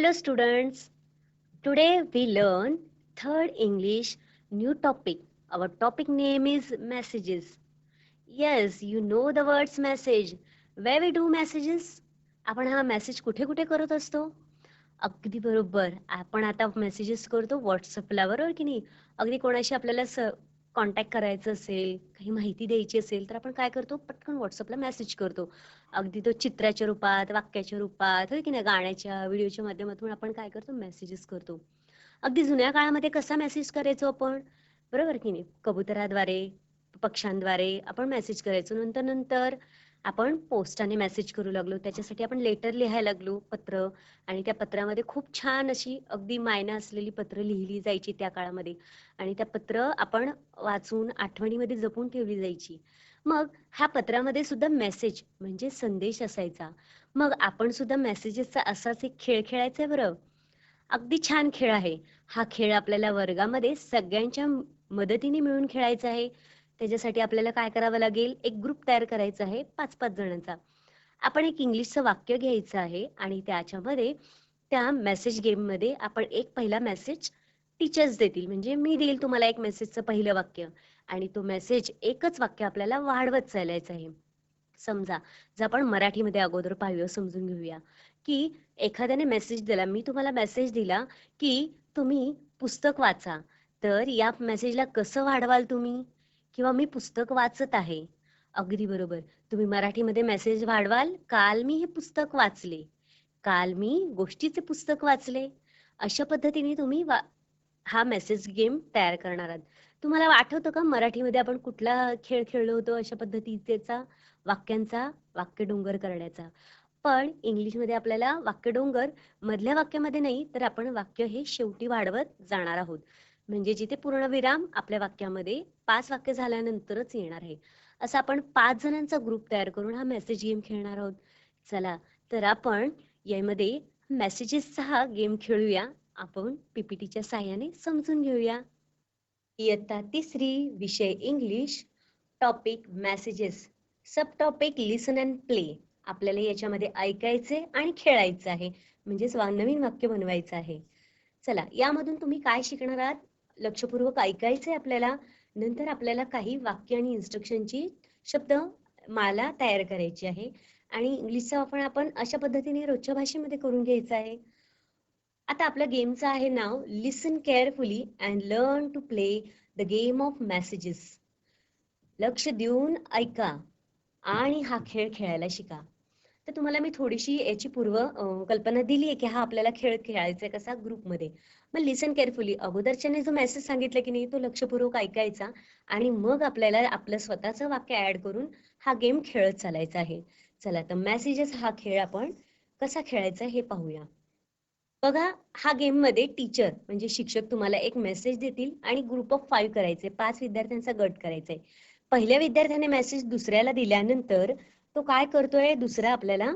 Hello student today we learn third English new topic our topic name is messages yes you know the words message way we do messages आपण हा message कुठे कुठे करत असतो? अगदी बरोबर. आपण आता मेसेजेस करतो व्हॉट्सअपला बरोबर की नाही? अगदी कोणाशी आपल्याला कॉन्टॅक्ट करायचं असेल काही माहिती द्यायची असेल तर आपण काय करतो? पटकन व्हॉट्सअपला मेसेज करतो. अगदी तो चित्राच्या रूपात वाक्याच्या रूपात होय की नाही? गाण्याच्या व्हिडिओच्या माध्यमातून आपण काय करतो? मेसेजेस करतो. अगदी जुन्या काळामध्ये कसा मेसेज करायचो आपण? बरोबर की नाही? कबुतराद्वारे पक्ष्यांद्वारे आपण मेसेज करायचो. नंतर नंतर आपण पोस्टाने मेसेज करू लागलो. त्याच्यासाठी आपण लेटर लिहायला लागलो पत्र. आणि त्या पत्रामध्ये खूप छान अशी अगदी मायना असलेली पत्र लिहिली जायची त्या काळामध्ये. आणि त्या पत्र आपण वाचून आठवणीमध्ये जपून ठेवली जायची. मग ह्या पत्रामध्ये सुद्धा मेसेज म्हणजे संदेश असायचा. मग आपण सुद्धा मेसेजेसचा असाच एक खेळ खेळायचा बरं. अगदी छान खेळ आहे. हा खेळ आपल्याला वर्गामध्ये सगळ्यांच्या मदतीने मिळून खेळायचा आहे. त्याच्यासाठी आपल्याला काय करावं लागेल? एक ग्रुप तयार करायचा आहे पाच पाच जणांचा. आपण एक इंग्लिशचं वाक्य घ्यायचं आहे आणि त्याच्यामध्ये त्या मेसेज गेममध्ये आपण एक पहिला मेसेज टीचर्स देतील. म्हणजे मी देईल तुम्हाला एक मेसेजचं पहिलं वाक्य आणि तो मेसेज एकच वाक्य आपल्याला वाढवत चालायचं आहे. समजा जर आपण मराठीमध्ये अगोदर पाहूया समजून घेऊया की एखाद्याने मेसेज दिला मी तुम्हाला मेसेज दिला की तुम्ही पुस्तक वाचा तर या मेसेजला कसं वाढवाल तुम्ही? किंवा मी पुस्तक वाचत आहे. अगदी बरोबर. तुम्ही मराठीमध्ये मेसेज वाढवाल काल मी हे पुस्तक वाचले. काल मी गोष्टीचे पुस्तक वाचले. अशा पद्धतीने तुम्ही वा हा मेसेज गेम तयार करणार आहात. तुम्हाला आठवतं का मराठीमध्ये आपण कुठला खेळ खेळलो होतो अशा पद्धतीचा वाक्यांचा वाक्य डोंगर करण्याचा? पण इंग्लिशमध्ये आपल्याला वाक्य डोंगर मधल्या वाक्यामध्ये नाही तर आपण वाक्य हे शेवटी वाढवत जाणार आहोत. म्हणजे जिथे पूर्णविराम आपल्या वाक्यामध्ये पाच वाक्य झाल्यानंतरच येणार आहे. असं आपण पाच जणांचा ग्रुप तयार करून हा मेसेज गेम खेळणार आहोत. चला तर आपण यामध्ये मेसेजेसचा हा गेम खेळूया. आपण पीपीटीच्या साह्याने समजून घेऊया. इयत्ता तिसरी विषय English topic messages sub topic listen and play आपल्याला याच्यामध्ये ऐकायचे आणि खेळायचं आहे. म्हणजेच नवीन वाक्य बनवायचं आहे. चला यामधून तुम्ही काय शिकणार आहात? लक्षपूर्वक ऐकायचंय आपल्याला नंतर आपल्याला काही वाक्य आणि इन्स्ट्रक्शनची शब्द माला तयार करायची आहे. आणि इंग्लिशचा वापर आपण अशा पद्धतीने रोजच्या भाषेमध्ये करून घ्यायचा आहे. आता आपल्या गेमचं आहे नाव listen carefully and learn to play the game of messages लक्ष देऊन ऐका आणि हा खेळ खेळायला शिका. तर तुम्हाला मी थोडीशी याची पूर्व कल्पना दिली आहे की हा आपल्याला खेळ खेळायचा आहे कसा ग्रुपमध्ये. मग लिसन केअरफुली अगोदरच्याने जो मेसेज सांगितला की नाही तो लक्षपूर्वक ऐकायचा आणि मग आपल्याला आपलं स्वतःचं वाक्य ऍड करून हा गेम खेळत चालायचा आहे. चला तर मेसेजेस हा खेळ आपण कसा खेळायचा हे पाहूया. बघा हा गेममध्ये टीचर म्हणजे शिक्षक तुम्हाला एक मेसेज देतील आणि ग्रुप ऑफ फाईव्ह करायचे पाच विद्यार्थ्यांचा गट करायचा आहे. पहिल्या विद्यार्थ्याने मेसेज दुसऱ्याला दिल्यानंतर तो काय करतोय? दुसरा आपल्याला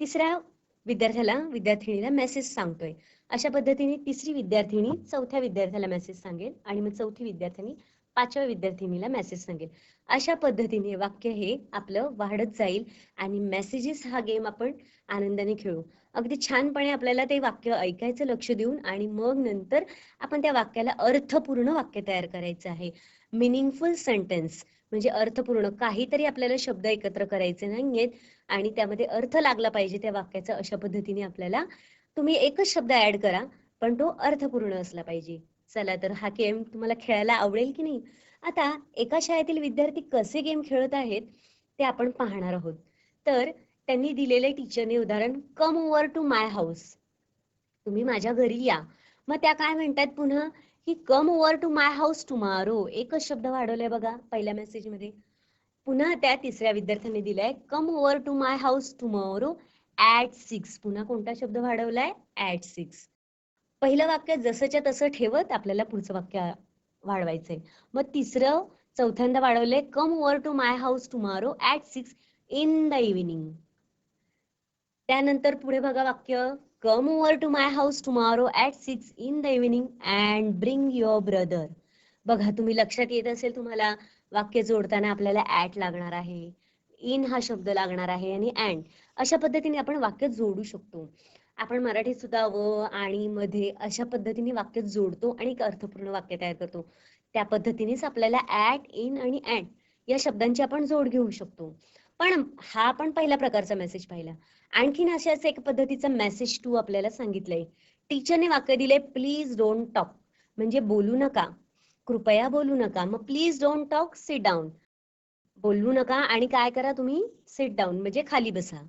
तिसऱ्या विद्यार्थ्याला विद्यार्थिनीला मेसेज सांगतोय. अशा पद्धतीने तिसरी विद्यार्थिनी चौथ्या विद्यार्थ्याला मेसेज सांगेल आणि मग चौथी विद्यार्थिनी पाचव्या विद्यार्थिनीला मेसेज सांगेल. अशा पद्धतीने वाक्य हे आपलं वाढत जाईल आणि मेसेजेस हा गेम आपण आनंदाने खेळू. अगदी छानपणे आपल्याला ते वाक्य ऐकायचं लक्ष देऊन आणि मग नंतर आपण त्या वाक्याला अर्थपूर्ण वाक्य तयार करायचं आहे. मिनिंगफुल सेंटेन्स म्हणजे अर्थपूर्ण. काहीतरी आपल्याला शब्द एकत्र करायचे नाहीयेत आणि त्यामध्ये अर्थ लागला पाहिजे त्या वाक्याचा अशा पद्धतीने आपल्याला तुम्ही एकच शब्द ऍड करा पण तो अर्थपूर्ण असला पाहिजे. चला तर हा गेम तुम्हाला खेळायला आवडेल की नाही? आता एका शाळेतील विद्यार्थी कसे गेम खेळत आहेत ते आपण पाहणार आहोत. तर त्यांनी दिलेले टीचरने उदाहरण come over to my house तुम्ही माझ्या घरी या. मग त्या काय म्हणतात पुन्हा? की come over to my house tomorrow एकच शब्द वाढवलाय बघा पहिल्या मेसेजमध्ये. पुन्हा त्या तिसऱ्या विद्यार्थ्याने दिलाय come over to my house tomorrow at six पुन्हा कोणता शब्द वाढवलाय? ऍट सिक्स पहिलं वाक्य जसंच्या तसं ठेवत आपल्याला पुढचं वाक्य वाढवायचंय. मग तिसरं चौथ्यांदा वाढवलंय come over to my house tomorrow at six in the evening त्यानंतर पुढे बघा वाक्य. Come over to my house tomorrow at six in the evening and bring your brother बघा तुम्ही लक्षात येत असेल तुम्हाला वाक्य जोडताना आपल्याला ऍट लागणार आहे इन हा शब्द लागणार आहे आणि अँड अशा पद्धतीने आपण वाक्य जोडू शकतो. आपण मराठीत सुद्धा व आणि मध्ये अशा पद्धतीने वाक्य जोडतो आणि एक अर्थपूर्ण वाक्य तयार करतो. त्या पद्धतीनेच आपल्याला ऍट इन आणि अँड या शब्दांची आपण जोड घेऊ शकतो. पण हा आपण पहिल्या प्रकारचा मेसेज पाहिला. आणखीन अशाच एक पद्धतीचा मेसेज टू आपल्याला सांगितलंय. टीचरने वाक्य दिले प्लीज डोंट टॉक म्हणजे बोलू नका. कृपया बोलू नका. मग please don't talk sit down बोलू नका आणि काय करा तुम्ही? सिट डाऊन म्हणजे खाली बसा.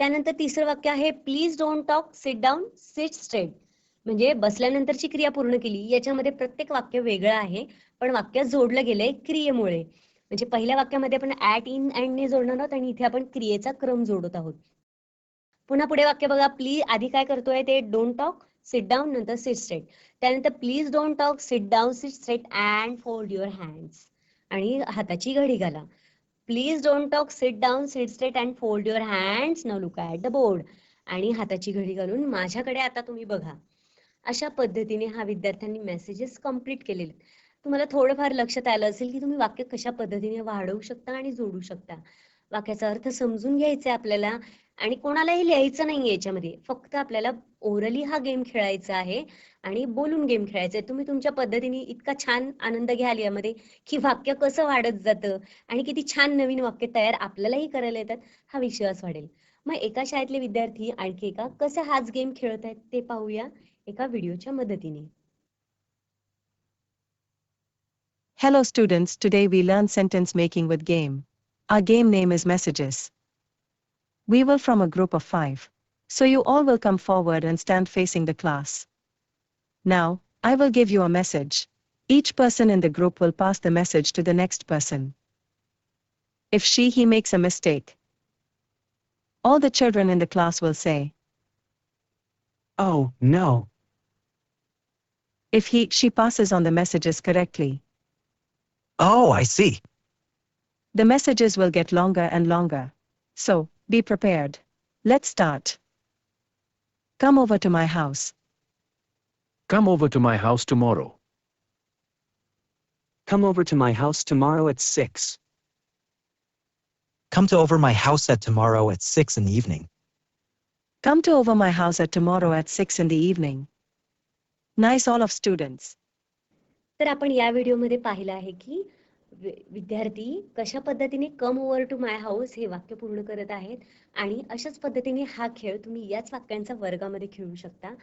त्यानंतर तिसरं वाक्य आहे please don't talk sit down sit straight म्हणजे बसल्यानंतरची क्रिया पूर्ण केली. याच्यामध्ये प्रत्येक वाक्य वेगळं आहे पण वाक्य जोडलं गेलंय क्रियेमुळे. म्हणजे पहिल्या वाक्यामध्ये आपण ऍट इन अँड ने जोडणार आहोत आणि इथे आपण क्रियेचा क्रम जोडत आहोत. पुन्हा पुढे वाक्य बघा. प्लीज आधी काय करतोय ते? डोंट टॉक सिट डाऊन नंतर सिट स्ट्रेट त्यानंतर please don't talk sit down sit straight and fold your hands आणि हाताची घडी घाला. Please don't talk sit down sit straight and fold your hands न लुक ॲट द बोर्ड आणि हाताची घडी घालून माझ्याकडे आता तुम्ही बघा. अशा पद्धतीने हा विद्यार्थ्यांनी मेसेजेस कंप्लीट केलेले तुम्हाला थोडंफार लक्षात आलं असेल की तुम्ही वाक्य कशा पद्धतीने वाढवू शकता आणि जोडू शकता. वाक्याचा अर्थ समजून घ्यायचा आपल्याला आणि कोणालाही लिहायचं नाही याच्यामध्ये. फक्त आपल्याला ओरली हा गेम खेळायचा आहे आणि बोलून गेम खेळायचा आहे. तुम्ही तुमच्या पद्धतीने इतका छान आनंद घ्याल यामध्ये की वाक्य कसं वाढत जातं आणि किती छान नवीन वाक्य तयार आपल्यालाही करायला येतात. हा विश्वास वाढेल. मग एका शाळेतले विद्यार्थी आणखी एका कसा हाच गेम खेळत आहेत ते पाहूया एका व्हिडिओच्या मदतीने. Hello students, today we learn sentence making with game. Our game name is Messages. We will from a group of five. So you all will come forward and stand facing the class. Now, I will give you a message. Each person in the group will pass the message to the next person. If she he makes a mistake, all the children in the class will say, Oh, no. if he she passes on the messages correctly, Oh, I see. the messages will get longer and longer. So, be prepared. Let's start. Come over to my house. Come over to my house tomorrow. Come over to my house tomorrow at 6. Come to over my house at tomorrow at 6 in the evening. Come to over my house at tomorrow at 6 in the evening. Nice all of students. तर आपण या व्हिडिओमध्ये पाहिलं आहे की विद्यार्थी कशा पद्धतीने come over to my house हे वाक्य पूर्ण करत आहेत आणि अशाच पद्धतीने हा खेळ तुम्ही याच वाक्यांचा वर्गामध्ये खेळू शकता.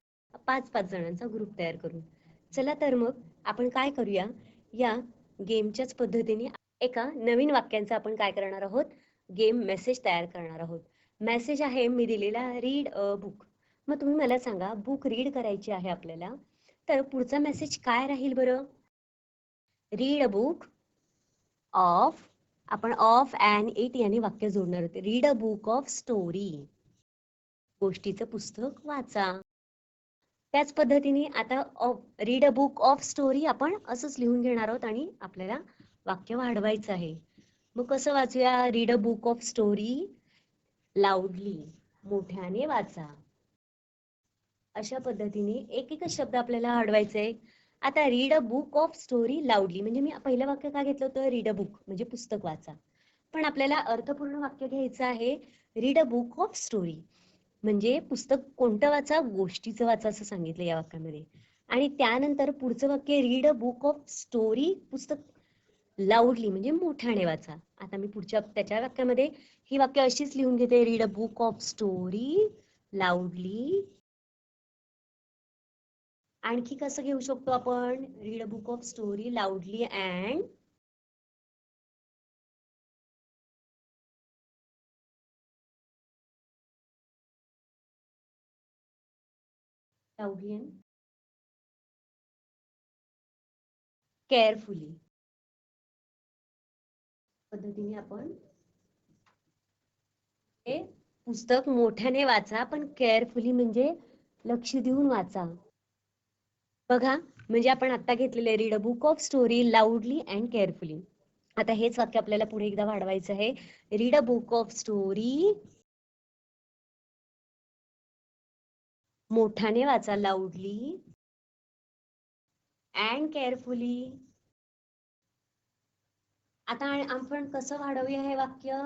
पाच पाच जणांचा ग्रुप तयार करून. चला तर मग आपण काय करूया? या गेमच्याच पद्धतीने एका नवीन वाक्यांचा आपण काय करणार आहोत? गेम मेसेज तयार करणार आहोत. मेसेज आहे मी दिलेला रीड अ बुक मग तुम्ही मला सांगा बुक रीड करायची आहे आपल्याला. तर पुढचा मेसेज काय राहील बरं? रीड अ बुक ऑफ आपण ऑफ अँड इट याने वाक्य जोडणार होते. Read a book of story गोष्टीचं पुस्तक वाचा. त्याच पद्धतीने आता read a book of story आपण असंच लिहून घेणार आहोत आणि आपल्याला वाक्य वाढवायचं आहे. मग कसं वाचूया? Read a book of story loudly मोठ्याने वाचा. अशा पद्धतीने एक एकच शब्द आपल्याला अडवायचे आहे आता read a book of story loudly म्हणजे मी पहिलं वाक्य का घेतलं होतं? रीड अ बुक म्हणजे पुस्तक वाचा. पण आपल्याला अर्थपूर्ण वाक्य घ्यायचं आहे. Read a book of story म्हणजे पुस्तक कोणतं वाचा? गोष्टीचं वाचा असं सांगितलं या वाक्यामध्ये. आणि त्यानंतर पुढचं वाक्य read a book of story पुस्तक लाऊडली म्हणजे मोठ्याने वाचा. आता मी पुढच्या त्याच्या वाक्यामध्ये ही वाक्य अशीच लिहून घेते. Read a book of story loudly आणखी कसं घेऊ शकतो आपण? Read a book of story loudly and loudly and carefully पद्धतीने आपण हे पुस्तक मोठ्याने वाचा पण केअरफुली म्हणजे लक्ष देऊन वाचा. बघा म्हणजे आपण आता घेतलेले read a book of story loudly and carefully आता हेच वाक्य आपल्याला पुढे एकदा वाढवायचं आहे. Read a book of story मोठ्याने वाचा लाऊडली अँड केअरफुली आता आपण कसं वाढवूया हे वाक्य?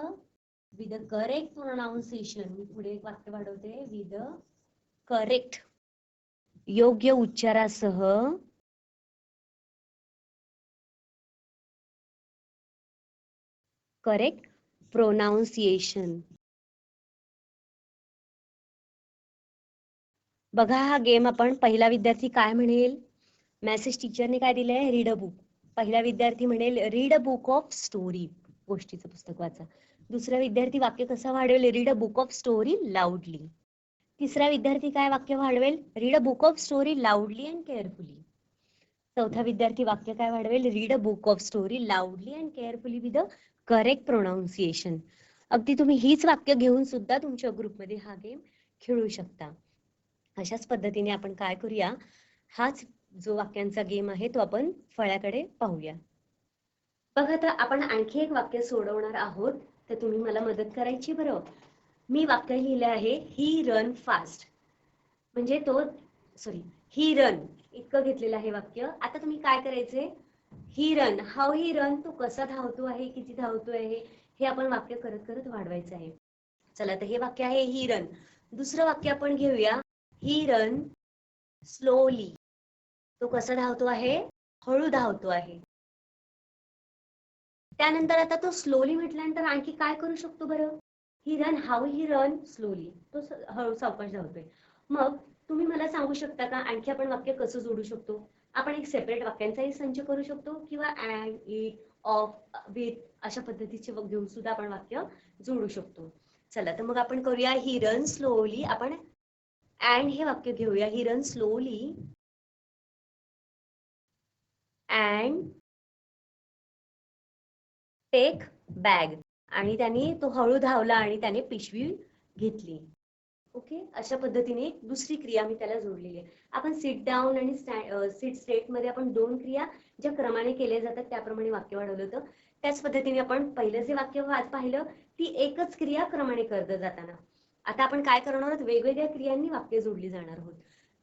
विथ द करेक्ट प्रोनाउन्सिएशन मी पुढे एक वाक्य वाढवते. विथ करेक्ट योग्य उच्चारासह करेक्ट प्रोनाऊन्सिएशन बघा हा गेम आपण. पहिला विद्यार्थी काय म्हणेल? मेसेज टीचरने काय दिलंय? रीड अ बुक पहिला विद्यार्थी म्हणेल read a book of story गोष्टीचं पुस्तक वाचा. दुसरा विद्यार्थी वाक्य कसं वाढवेल? Read a book of story loudly तिसरा विद्यार्थी काय वाक्य वाढवेल? Read a book of story loudly and carefully चौथा विद्यार्थी वाक्य काय वाढवेल? Read a book of story loudly and carefully with the correct pronunciation अगदी तुम्ही हीच वाक्य घेऊन सुद्धा तुमच्या ग्रुपमध्ये हा गेम खेळू शकता. अशाच पद्धतीने आपण काय करूया? हाच जो वाक्यांचा गेम आहे तो आपण फळ्याकडे पाहूया. बघा आता आपण आणखी एक वाक्य सोडवणार आहोत. तर तुम्ही मला मदत करायची बरं? मी वाक्य लिहिलं आहे ही रन फास्ट म्हणजे तो सॉरी ही रन इतकं घेतलेलं आहे वाक्य. आता तुम्ही काय करायचे? He run how he run तो कसा धावतो आहे? किती धावतो आहे? हे आपण वाक्य करत करत वाढवायचं आहे. चला तर हे वाक्य आहे ही रन दुसरं वाक्य आपण घेऊया. ही रन स्लोली तो कसा धावतो आहे? हळू धावतो आहे. त्यानंतर आता तो स्लोली म्हटल्यानंतर आणखी काय करू शकतो बरं? He run how he run slowly. तो हळू सावकाश धावतोय. मग तुम्ही मला सांगू शकता का? आणखी आपण वाक्य कसं जोडू शकतो? आपण एक सेपरेट वाक्यांचाही संच करू शकतो किंवा अँड इट ऑफ विथ अशा पद्धतीचे घेऊन सुद्धा आपण वाक्य जोडू शकतो. चला तर मग आपण करूया ही रन स्लोली. आपण अँड हे वाक्य घेऊया. He run slowly. And take bag आणि त्याने तो हळू धावला आणि त्याने पिशवी घेतली. ओके अशा पद्धतीने एक दुसरी क्रिया मी त्याला जोडलेली आहे. आपण सिट डाऊन आणि सिट स्टेटमध्ये आपण दोन क्रिया ज्या क्रमाने केल्या जातात त्याप्रमाणे वाक्य वाढवलं होतं. त्याच पद्धतीने आपण पहिलं जे वाक्य पाहिलं ती एकच क्रिया क्रमाने करत जाताना. आता आपण काय करणार आहोत? वेगवेगळ्या क्रियांनी वाक्य जोडली जाणार आहोत.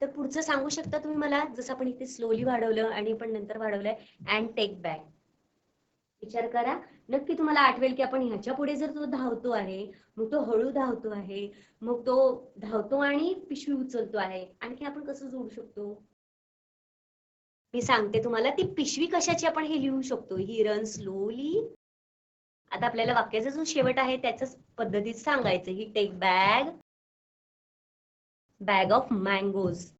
तर पुढचं सांगू शकता तुम्ही मला? जसं आपण इथे स्लोली वाढवलं आणि पण नंतर वाढवलंय अँड टेक बॅक विचार करा. नक्की तुम्हाला आठवेल की आपण ह्याच्या पुढे जर तो धावतो आहे मग तो हळू धावतो आहे मग तो धावतो आणि पिशवी उचलतो आहे. आणखी आपण कसं जोडू शकतो? मी सांगते तुम्हाला ती पिशवी कशाची आपण हे लिहू शकतो? ही रन स्लोली आता आपल्याला वाक्याचा जो शेवट आहे त्याच पद्धतीत सांगायचं. He take bag bag of mangoes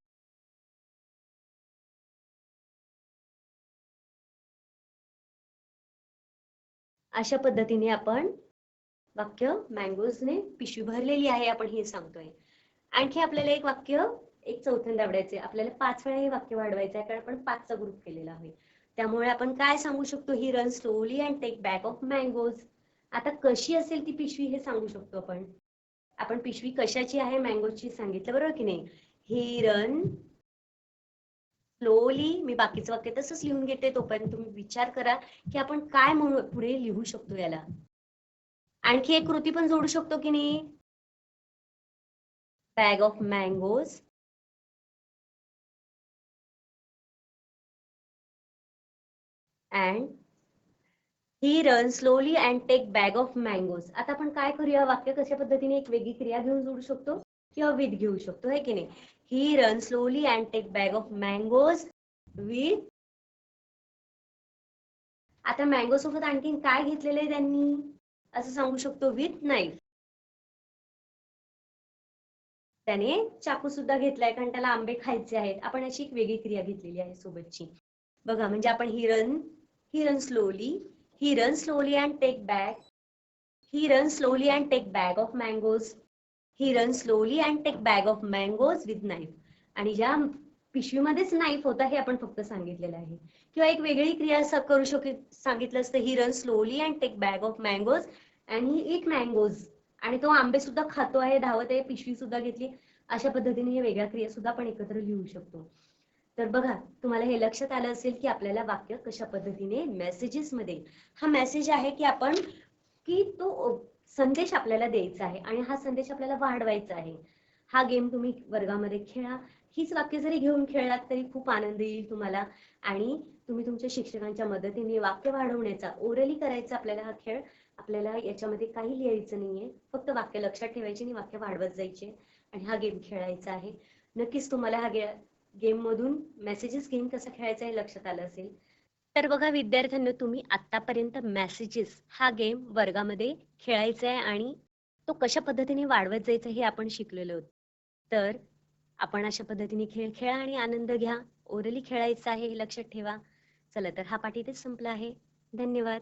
अशा पद्धतीने आपण वाक्य मँगोजने पिशवी भरलेली आहे आपण हे सांगतोय. आणखी आपल्याला एक वाक्य एक चौथ्यांदा आवडायचे आपल्याला पाच वेळा हे वाक्य वाढवायचं आहे कारण आपण पाचचा ग्रुप केलेला आहे. त्यामुळे आपण काय सांगू शकतो? He run slowly and take back of mangoes आता कशी असेल ती पिशवी हे सांगू शकतो आपण. आपण पिशवी कशाची आहे मँगोची सांगितलं बरोबर की नाही? ही रन स्लोली मी बाकीचं वाक्य तसंच लिहून घेते तोपर्यंत तुम्ही विचार करा की आपण काय म्हणू पुढे लिहू शकतो याला. आणखी एक कृती पण जोडू शकतो की नाही? Bag of mangoes and he run slowly and take bag of mangoes आता आपण काय करूया? वाक्य कशा पद्धतीने एक वेगळी क्रिया घेऊन जोडू शकतो? किंवा विथ घेऊ शकतो है की नाही? He run slowly and take bag of mangoes with आता मँगो सोबत आणखीन काय घेतलेलं आहे त्यांनी? असं सांगू शकतो विथ नाईफ त्याने चाकू सुद्धा घेतलाय कारण त्याला आंबे खायचे आहेत. आपण अशी एक वेगळी क्रिया घेतलेली आहे सोबतची. बघा म्हणजे आपण he run he run slowly he run slowly and take bag he run slowly and take bag of mangoes he run slowly and take bag of mangoes with knife आणि ज्या पिशवीमध्येच नाईफ होता हे आपण फक्त सांगितलेलं आहे. किंवा एक वेगळी क्रिया करू शक सांगितलं असतं he run slowly and take bag of mangoes and he eat mangoes आणि तो आंबे सुद्धा खातो आहे धावत आहे पिशवी सुद्धा घेतली. अशा पद्धतीने हे वेगळ्या क्रिया सुद्धा आपण एकत्र लिहू शकतो. तर बघा तुम्हाला हे लक्षात आलं असेल की आपल्याला वाक्य कशा पद्धतीने मेसेजेस मध्ये हा मेसेज आहे की आपण की तो संदेश आपल्याला द्यायचा आहे आणि हा संदेश आपल्याला वाढवायचा आहे. हा गेम तुम्ही वर्गामध्ये खेळा. हीच वाक्य जरी घेऊन खेळलात तरी खूप आनंद येईल तुम्हाला आणि तुम्ही तुमच्या शिक्षकांच्या मदतीने वाक्य वाढवण्याचा ओरली करायचा आपल्याला हा खेळ आपल्याला याच्यामध्ये काही लिहायचं नाहीये. फक्त वाक्य लक्षात ठेवायचे आणि वाक्य वाढवत जायचे आणि हा गेम खेळायचा आहे. नक्कीच तुम्हाला हा गे गेम मधून मेसेजेस गेम कसा खेळायचा हे लक्षात आलं असेल. तर बघा विद्यार्थ्यांनो तुम्ही आतापर्यंत मेसेजेस हा गेम वर्गामध्ये खेळायचा आहे आणि तो कशा पद्धतीने वाढवत जायचा हे आपण शिकलेलो आहोत. तर आपण अशा पद्धतीने खेळ खेळा आणि आनंद घ्या. ओरली खेळायचा आहे हे लक्षात ठेवा. चला तर हा पाठ इथेच संपला आहे. धन्यवाद.